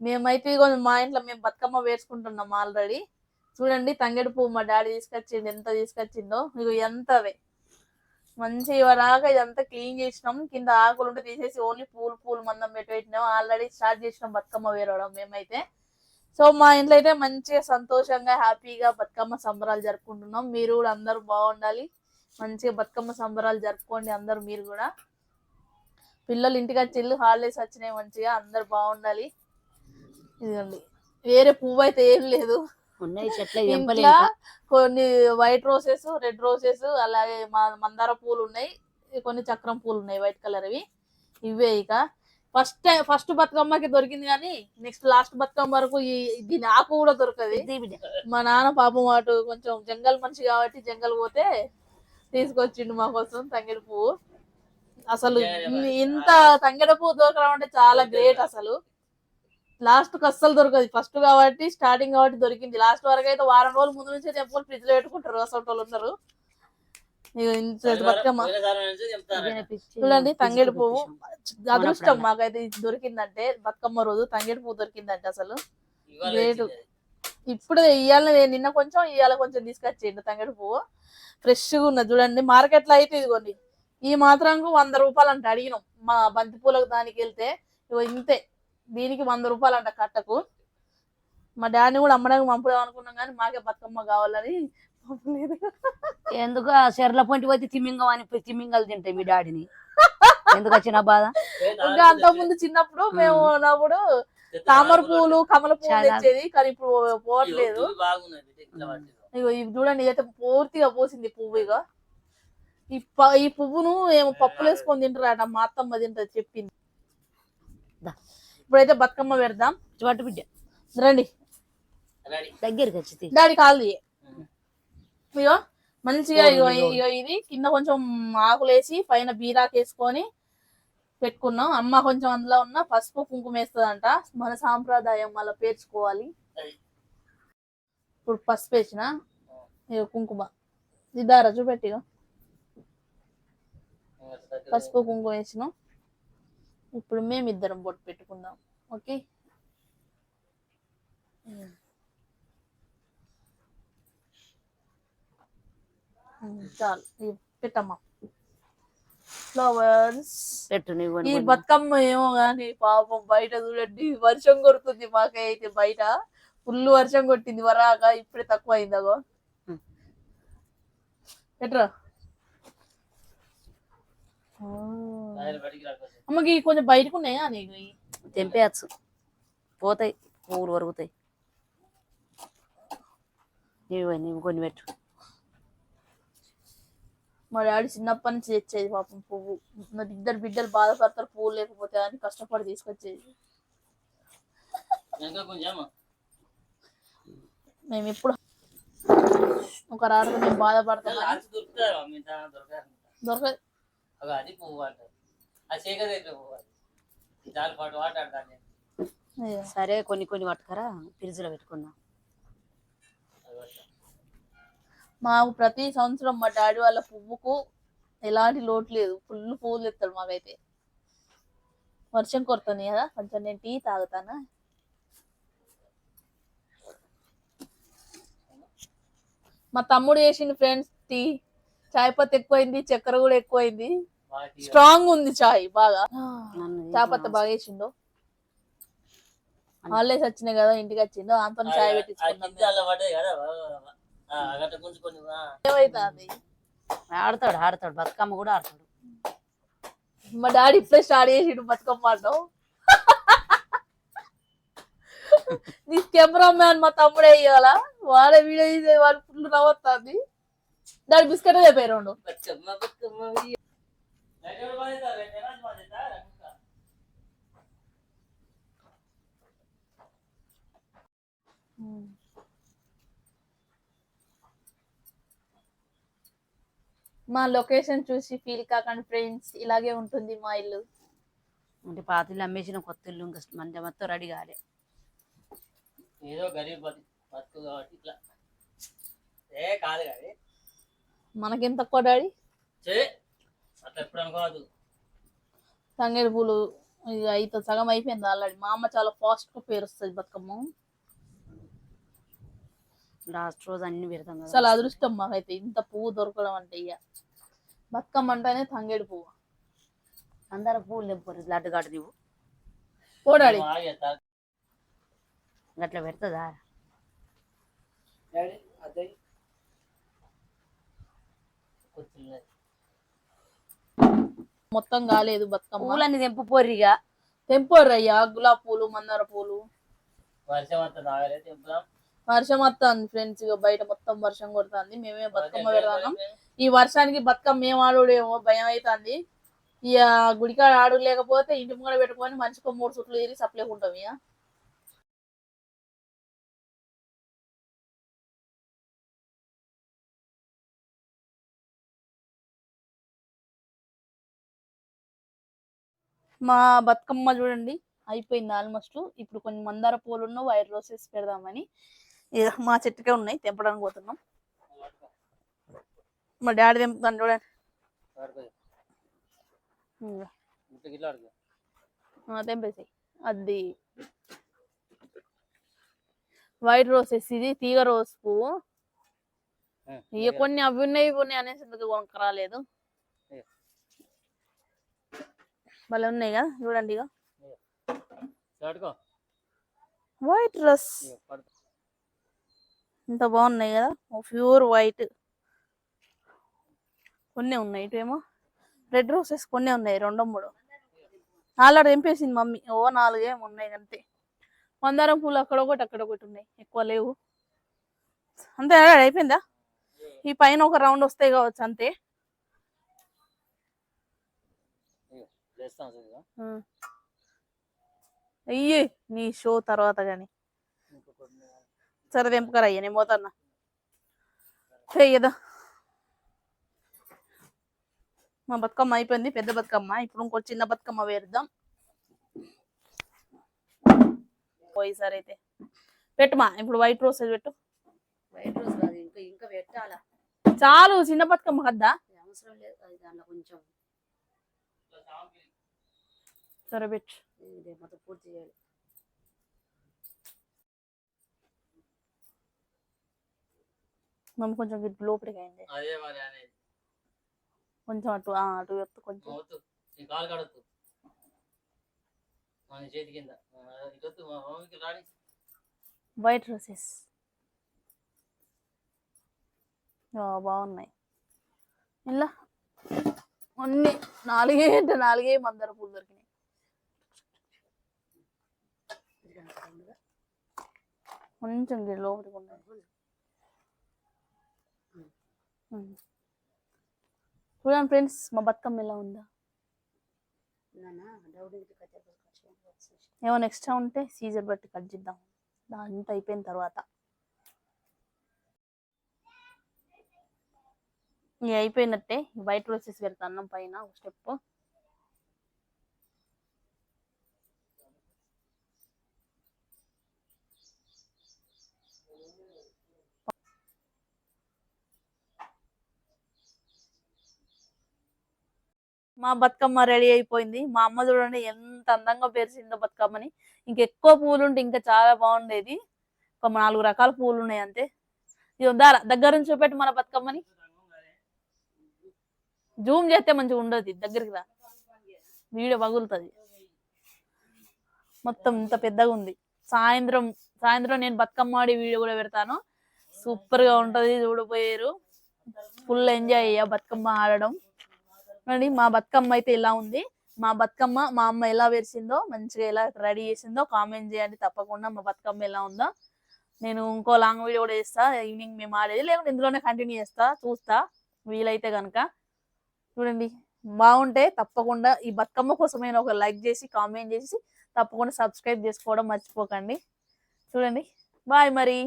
మేమైతే ఇగో మా ఇంట్లో మేము బతుకమ్మ వేసుకుంటున్నాం ఆల్రెడీ. చూడండి తంగేడు పువ్వు మా డాడీ తీసుకొచ్చిండు ఎంత తీసుకొచ్చిండో. ఇగో ఎంతవే మంచి ఇవరాగా ఇదంతా క్లీన్ చేసినాం. కింద ఆకులు ఉంటే తీసేసి ఓన్లీ పూలు పూలు మందం పెట్టి పెట్టినాం. ఆల్రెడీ స్టార్ట్ చేసినాం బతుకమ్మ వేరవడం మేమైతే. సో మా ఇంట్లో అయితే మంచిగా సంతోషంగా హ్యాపీగా బతుకమ్మ సంబరాలు జరుపుకుంటున్నాం. మీరు కూడా అందరూ బాగుండాలి. మంచిగా బతుకమ్మ సంబరాలు జరుపుకోండి అందరూ మీరు కూడా. పిల్లలు ఇంటికి వచ్చి ఇల్లు హాలిడేస్ వచ్చినాయి మంచిగా అందరు బాగుండాలి. ఇదిగోండి. వేరే పువ్వు అయితే ఏం లేదు. ఉన్నాయి చెట్ల ఇంట్లో ఎంపలేదు కొన్ని వైట్ రోసెస్ రెడ్ రోసెస్ అలాగే మా- మందార పూలు ఉన్నాయి. కొన్ని చక్రం పూలు ఉన్నాయి వైట్ కలర్ అవి ఇవే ఇక. ఫస్ట్ ఫస్ట్ బతుకమ్మకి దొరికింది కానీ నెక్స్ట్ లాస్ట్ బతుకమ్మ వరకు ఈ దీని ఆకు కూడా దొరకదు. మా నాన్న పాపం అటు కొంచెం జంగల్ మనిషి కాబట్టి జంగల్ పోతే తీసుకొచ్చిండు మా కోసం తంగెడు పువ్వు. అసలు ఇంత తంగెడ పువ్వు దొరకడం అంటే చాలా గ్రేట్ అసలు. లాస్ట్కి అస్సలు దొరకదు. ఫస్ట్ కాబట్టి స్టార్టింగ్ కాబట్టి దొరికింది. లాస్ట్ వరకు అయితే వారం రోజుల ముందు నుంచే తెంపుకొని ఫ్రిడ్జ్లో పెట్టుకుంటారు అసలు వాళ్ళు ఉన్నారు చూడండి తంగేడు పువ్వు. అదృష్టం మాకైతే ఇది దొరికిందంటే బతుకమ్మ రోజు తంగేడు పువ్వు దొరికిందంటే అసలు. లేదు. ఇప్పుడు ఇవాళ నిన్న కొంచెం ఇవాళ కొంచెం తీసుకొచ్చిండు తంగేడు పువ్వు. ఫ్రెష్గా ఉన్నది. చూడండి మార్కెట్లో అయితే ఇదిగోండి. ఈ మాత్రంకు వంద రూపాయలు అంట అడిగినాం. మా బంతి పూలకు దానికి వెళ్తే ఇగో ఇంతే. దీనికి వంద రూపాయలు అంట కట్టకు. మా డాడీ కూడా అమ్మడానికి పంపుదాం అనుకున్నాం కానీ మాకే బతుకమ్మ కావాలని పంపలేదు. ఎందుకు? ఆ చెర్ల పొంటి పోతే తిమ్మింగం అని తిమ్మింగలు తింటాయి మీ డాడీని. ఎందుకు వచ్చిన బాధ? ఇంకా అంత ముందు చిన్నప్పుడు మేము ఉన్నప్పుడు తామర పువ్వులు కమల పువ్వులు చాలా. తెచ్చేది కానీ ఇప్పుడు పోవట్లేదు. ఇగో ఇవి చూడండి ఇదైతే పూర్తిగా పోసింది పువ్వు ఇక ఈ ఈ పువ్వును ఏమో పప్పులు వేసుకొని తింటారట మా అత్తమ్మ తింటది చెప్పింది. దా. ఇప్పుడైతే బతుకమ్మ పెడదాం. పట్టు బిడ్డ. రండి. దగ్గరికి వచ్చి డాడీ కాలు. ఇగో మంచిగా ఇగో ఇది. కింద కొంచెం ఆకులేసి పైన బీరాకు వేసుకొని పెట్టుకున్నాం. అమ్మ కొంచెం అందులో ఉన్న పసుపు కుంకుమ వేస్తుందంట. మన సాంప్రదాయం అలా పేర్చుకోవాలి. ఇప్పుడు పసుపు వేసిన. ఇగో కుంకుమ. ఇదారా చూపెట్టి ఇగో. పసుపు కుంకుమ వేసినాం. ఇప్పుడు మేమిద్దరం బొట్టు పెట్టుకుందాం. ఓకే? చాలు. పెట్టమ్మా. ఫ్లవర్స్ ఈ బతుకమ్మ ఏమో గాని పాపం బయట చూడండి వర్షం కొడుతుంది మాకైతే బయట. ఫుల్ వర్షం కొట్టింది వరాక ఇప్పుడే తక్కువ అయిందగో. ఎట్రా అమ్మకి కొంచెం బయటకు ఉన్నాయా? నీకు? తెంపేయచ్చు. పోతాయి. పువ్వులు వరుగుతాయి. నువ్వు నువ్వు కొన్ని పెట్టు. మా డాడీ చిన్నప్పటి నుంచి తెచ్చేది పాపం పువ్వు. మరి ఇద్దరు బిడ్డలు బాధపడతారు పువ్వు లేకపోతే అని కష్టపడి తీసుకొచ్చేది. మేము ఎప్పుడు ఒక రాత్రి మేము బాధపడతాం. దొరకదు. సరే కొన్ని కొన్ని పట్టుకరా ఫ్రిడ్జ్లో పెట్టుకుందాం. మాకు ప్రతి సంవత్సరం మా డాడీ వాళ్ళ పువ్వుకు ఎలాంటి లోటు లేదు. ఫుల్ పువ్వులు తెస్తాడు మాకైతే. వర్షం కొడుతుంది కదా కొంచెం నేను టీ తాగుతానా? మా తమ్ముడు చేసిన ఫ్రెండ్స్ టీ. చాయ్ పత్తి ఎక్కువైంది చక్కెర కూడా ఎక్కువైంది. స్ట్రాంగ్ ఉంది చాయ్ బాగా. నన్ను చాయ్ పత్తి బాగా వేసిండు హాలిడేస్ వచ్చినాయి కదా ఇంటికి వచ్చిండు. అంతా చాయ్ పెట్టించుకున్నాం ఆడతాడు ఆడతాడు. బతుకమ్మ కూడా ఆడతాడు. మా డాడీ ఇప్పుడే స్టార్ట్ చేసిండు బతుకమ్మ ఆడటం నీ కెమెరా మ్యాన్ మా తమ్ముడే ఇవ్వాలా వాడే వీడియో తీసే వాడు ఫుల్ నవ్వుతుంది డాడీ బిస్కెట్ చెప్పాయి మా లొకేషన్ చూసి ఫీల్ కాకండి ఫ్రెండ్స్. ఇలాగే ఉంటుంది మా ఇల్లు. అంటే పాత ఇల్లు అమ్మేసిన కొత్త ఇల్లు ఇంకా మంచి మొత్తం రెడీ కాలే. ఏదో గరీబ్ బతు బతుకు కాబట్టి ఇట్లా. ఏ కాదు కానీ. మనకేం తక్కువ డాడీ అట్లా ఎప్పుడు అనుకోవద్దు తంగేడు పూలు ఇక అయితే సగం అయిపోయింది ఆల్రెడీ. మా అమ్మ చాలా ఫాస్ట్గా పేరుస్తుంది బతుకమ్మ. లాస్ట్ రోజు అన్ని పెడతాం కదా. చాలా అదృష్టం మాకైతే. ఇంత పువ్వు దొరకడం అంటే ఇక బతుకమ్మ అంటేనే తంగేడు పువ్వు. అందరూ పూలు తెంపుకోరు లడ్డు గడ్డ నువ్వు పోడాడి గట్ల పెడుతుందా? కూర్చున్నది మొత్తం కాలేదు బతుకమ్మ. పూలన్నీ తెంపుకోర్రిగా తెంపర్రయ్యా గులాబ్ పూలు మందార పూలు. వర్షం వస్తుంది ఫ్రెండ్స్ ఇక బయట మొత్తం వర్షం కొడుతుంది. మేమే బతుకమ్మ పెడతాం ఈ వర్షానికి బతుకమ్మ ఏం ఆడుడేమో భయం అవుతుంది ఇక గుడికాడ ఆడు లేకపోతే ఇంటి ముంగడ పెట్టుకొని మనిషికి మూడు చుట్లు తిరిగి సప్లేకుంటాం ఇక మా బతుకమ్మ చూడండి అయిపోయింది ఆల్మోస్ట్ ఇప్పుడు కొన్ని మందార పూలు వైట్ రోసెస్ పెడదామని. మా చెట్టుకే ఉన్నాయి తెంపడానికి పోతున్నాం. మా డాడీ తెంపుతాను చూడండి. తెంపేసి అది వైట్ రోసెస్ ఇది తీగ రోజ్ పువ్వు. ఇక కొన్ని అవి ఉన్నాయి ఇవి ఉన్నాయి అనేసి ఎందుకు కొనుక్క రాలేదు ఇక. భలే ఉన్నాయి కదా చూడండి ఇక వైట్ డ్రెస్ ఇంత బాగున్నాయి కదా? ప్యూర్ వైట్ కొన్ని ఉన్నాయి ఇటేమో రెడ్ రోసెస్ కొన్ని ఉన్నాయి రెండో మూడు. Already తెంపేసింది mummy. ఓ నాలుగేమో ఉన్నాయి అంతే. మందారం పూలు అక్కడ ఒకటి అక్కడ ఒకటి ఉన్నాయి. ఎక్కువ లేవు. అంతే అయిపోయిందా? ఈ పైన ఒక రౌండ్ వస్తాయి కావచ్చు అంతే. అయ్యి నీ షో తర్వాత గాని. కొన్ని సరే తెంపకరా అయ్యా నేను పోతాన్నా. చెయ్యదా మా బతుకమ్మ అయిపోయింది పెద్ద బతుకమ్మ. ఇప్పుడు ఇంకో చిన్న బతుకమ్మ వేరుద్దాం పోయి సరే అయితే. పెట్టుమా ఇప్పుడు వైట్ రోస్ పెట్టు. వైట్ రోజ్ కాదు ఇంకా ఇంకా పెట్టాలా? చాలు చిన్న బతుకమ్మ కద్దా అవసరం లేదు దాంట్లో కొంచెం. సరే పెట్టు మొత్తం పూర్తి చేయాలి. మమ్మీ కొంచెం గిట్ లోపలికి అయింది అదే మరి అనేది. కొంచెం అటు ఆ, అటు ఎత్తు కొంచెం. మోతు నీ కాలు కడొద్దు. మన చేతి కింద. ఆ, ఇటొద్దు మా మమ్మీకి రాడి వైట్ రోసెస్ బాగున్నాయి. ఇలా. అన్ని. నాలుగే అంటే నాలుగే మందార పూలు దొరికినాయి. కొంచెం గిడి లోపలికి ఉమ్. చూడండి ఫ్రెండ్స్ మా బతుకమ్మ ఎలా ఉందా? ఏమైనా ఎక్స్ట్రా ఉంటే సీజర్ బట్టి కట్ చేద్దాం. అంతా అయిపోయిన తర్వాత. ఇక అయిపోయినట్టే వైట్ రోసెస్ పెడతా అన్నం పైన ఒక స్టెప్ మా బతుకమ్మ రెడీ అయిపోయింది. మా అమ్మ చూడండి ఎంత అందంగా పేర్చిందో బతుకమ్మని. ఇంకెక్కువ పూలు ఉంటే ఇంకా చాలా బాగుండేది. ఒక నాలుగు రకాల పూలు ఉన్నాయి అంతే ఇది దగ్గర నుంచి చూపెట్టి మన బతుకమ్మని. జూమ్ చేస్తే మంచిగా ఉండదు దగ్గరికి రా. వీడియో పగులుతుంది. మొత్తం ఇంత పెద్దగా ఉంది. సాయంత్రం సాయంత్రం నేను బతుకమ్మ ఆడి వీడియో కూడా పెడతాను. సూపర్గా ఉంటది చూడపోయారు ఫుల్ ఎంజాయ్ అయ్యా బతుకమ్మ ఆడడం. చూడండి మా బతుకమ్మ అయితే ఇలా ఉంది? మా బతుకమ్మ మా అమ్మ ఎలా వేసిందో మంచిగా ఎలా రెడీ చేసిందో కామెంట్ చేయండి. తప్పకుండా మా బతుకమ్మ ఎలా ఉందో. నేను ఇంకో లాంగ్ వీడియో కూడా చేస్తా. ఈవినింగ్ మేము ఆడేది. లేకుంటే ఇందులోనే కంటిన్యూ చేస్తా చూస్తా. వీలైతే కనుక చూడండి. బాగుంటే తప్పకుండా ఈ బతుకమ్మ కోసమైనా ఒక లైక్ చేసి కామెంట్ చేసి తప్పకుండా సబ్స్క్రైబ్ చేసుకోవడం మర్చిపోకండి. చూడండి. బాయ్ మరి.